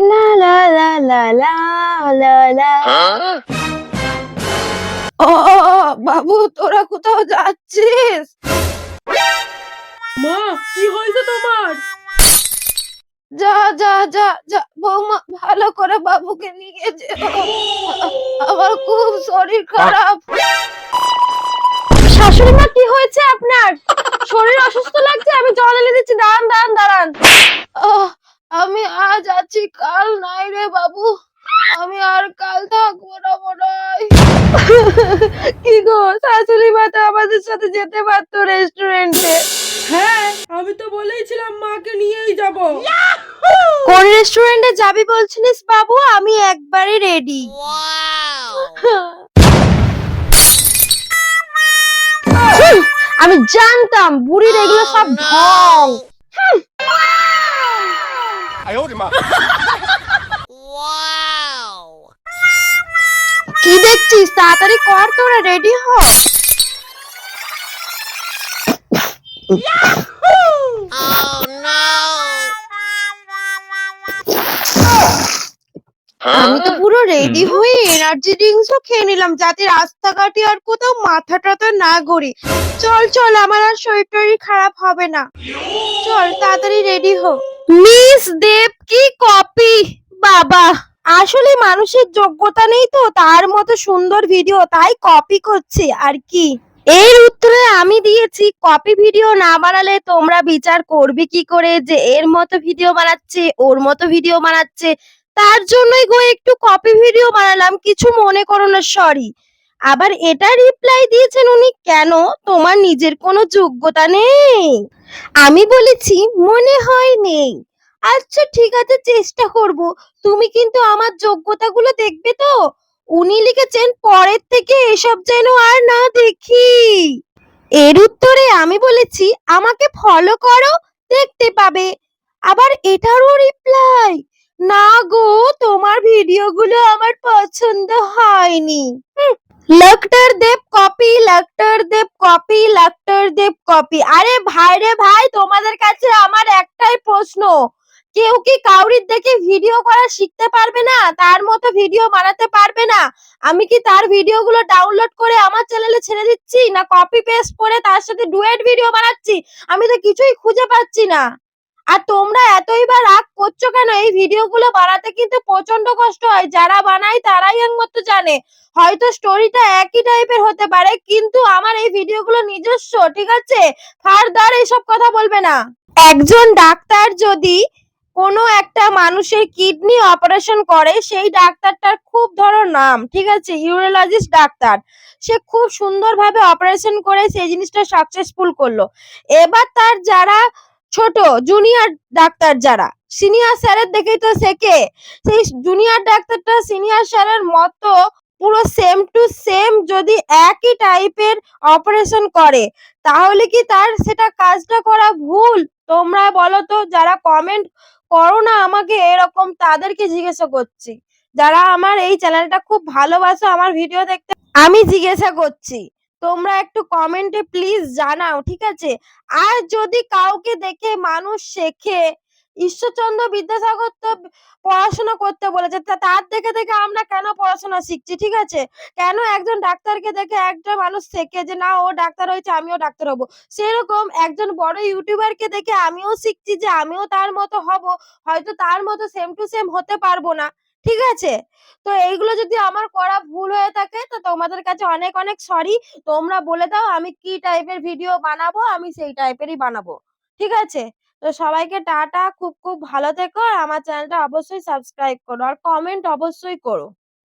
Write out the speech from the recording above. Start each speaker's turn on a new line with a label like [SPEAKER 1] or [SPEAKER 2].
[SPEAKER 1] লা লা লা লা লা লা লা ও বাবু তোরা কোথাও যাচ্ছিস
[SPEAKER 2] মা কি হয়েছে তোমার
[SPEAKER 1] যা যা যা যা বৌমা ভালো করে বাবুকে নিয়ে যেও আমার খুব শরীর খারাপ শাশুড়ি মা কি হয়েছে আপনার? শরীর অসুস্থ লাগছে আমি জল এনে দিচ্ছি দাঁড়ান দাঁড়ান দাঁড়ান। আমি আজ আছি কাল নাই রে বাবু। আমি আর কাল থাকব না মনে হয়। কি গো শাশুড়ি মা তো আমাদের সাথে যেতে পারতো রেস্টুরেন্টে
[SPEAKER 2] হ্যাঁ আমি তো বলেইছিলাম মাকে নিয়েই যাব।
[SPEAKER 1] কোন রেস্টুরেন্টে যাবি বলছিলিস বাবু? আমি একবারে রেডি আমি জানতাম বুড়ির এগুলো সব ঢং। কি দেখছিস? তাড়াতাড়ি কর তোরা রেডি হ। আমি তো পুরো রেডি হয়ে এনার্জি ড্রিঙ্কসও খেয়ে নিলাম যাতে রাস্তাঘাটে আর কোথাও মাথা টাথা না গড়ি চল চল আমার আর শরীর টরীর খারাপ হবে না। চল তাড়াতাড়ি রেডি হো। মিস দেব কি কপি বাবা আসলে মানুষের যোগ্যতা নেই তো তার মতো সুন্দর ভিডিও তাই কপি করছে আর কি? এর উত্তরে আমি দিয়েছি কপি ভিডিও না বানালে তোমরা বিচার করবে কি করে যে এর মতো ভিডিও বানাচ্ছে ওর মতো ভিডিও বানাচ্ছে তার জন্যই গো একটু কপি ভিডিও বানালাম, কিছু মনে করো না সরি আবার এটা রিপ্লাই দিয়েছেন উনি, কেন? তোমার নিজের কোনো যোগ্যতা নেই। আমি বলেছি, মনে হয় নেই। আচ্ছা ঠিক আছে, চেষ্টা করব। তুমি কিন্তু আমার যোগ্যতাগুলো দেখবে তো? উনি লিখেছেন, পরের থেকে এসব যেন আর না দেখি। এর উত্তরে আমি বলেছি, আমাকে ফলো করো, দেখতে পাবে। আবার এটারও রিপ্লাই না গো, তোমার ভিডিওগুলো আমার পছন্দ হয়নি। লাক্টার দেব কপি, লাক্টার দেব কপি, লাক্টার দেব কপি। আরে ভাই রে ভাই, তোমাদের কাছে আমার একটাই প্রশ্ন। কেউ কি কাউরির দেখে ভিডিও করা শিখতে পারবে না? তার মতো ভিডিও বানাতে পারবে না? আমি কি তার ভিডিওগুলো ডাউনলোড করে আমার চ্যানেলে ছেড়ে দিচ্ছি? না কপি পেস্ট করে তার সাথে ডুয়েট ভিডিও বানাচ্ছি? আমি তো কিছুই খুঁজে পাচ্ছি না। আর তোমরা এতই বা রাগ করছ কেন? এই ভিডিওগুলো বানাতে কিন্তু প্রচণ্ড কষ্ট হয়। যারা বানায় তারাই একমাত্র জানে। হয়তো স্টোরিটা একই টাইপের হতে পারে, কিন্তু আমার এই ভিডিওগুলো নিজস্ব, ঠিক আছে? ফারদার এইসব কথা বলবে না। একজন ডাক্তার যদি কোনো একটা মানুষের কিডনি অপারেশন করে, সেই ডাক্তারটার খুব ধরো নাম, ঠিক আছে? Urologist doctor. সে খুব সুন্দরভাবে অপারেশন করে, সেই জিনিসটা সাকসেসফুল করল। এবার তার যারা ছোট জুনিয়র ডাক্তার যারা। সিনিয়র স্যারের দেখেই তো শেখে সেই জুনিয়র ডাক্তারটা সিনিয়র স্যারের মতো পুরো সেম টু সেম যদি একই টাইপের অপারেশন করে, তাহলে কি তার সেটা কাজটা করা ভুল? তোমরা বলো তো, যারা কমেন্ট করো না আমাকে এরকম, তাদেরকে জিজ্ঞাসা করছি। যারা আমার এই চ্যানেলটা খুব ভালোবাসো, আমার ভিডিও দেখতে, আমি জিজ্ঞাসা করছি। তোমরা একটু কমেন্টে প্লিজ জানাও, ঠিক আছে? আর যদি কাউকে দেখে মানুষ শেখে, ঈশ্বরচন্দ্র বিদ্যাসাগর তো পড়াশোনা করতে বলেছে তার দেখে দেখে আমরা কেন পড়াশোনা শিখছি, ঠিক আছে? কেন একজন ডাক্তারকে দেখে একটা মানুষ শেখে যে, না, ও ডাক্তার হয়েছে, আমিও ডাক্তার হব? সেরকম একজন বড় ইউটিউবারকে দেখে আমিও শিখছি যে, আমিও তার মতো হব, হয়তো তার মতো সেম টু সেম হতে পারব না। ঠিক আছে? তো এইগুলো যদি আমার করা ভুল হয়ে থাকে, তো তোমাদের কাছে অনেক অনেক সরি তোমরা বলে দাও আমি কি টাইপের ভিডিও বানাবো, আমি সেই টাইপেরই বানাবো। ঠিক আছে? তো সবাইকে টাটা, খুব খুব ভালো থেকো। আর আমার চ্যানেলটা অবশ্যই সাবস্ক্রাইব করো। আর কমেন্ট অবশ্যই করো।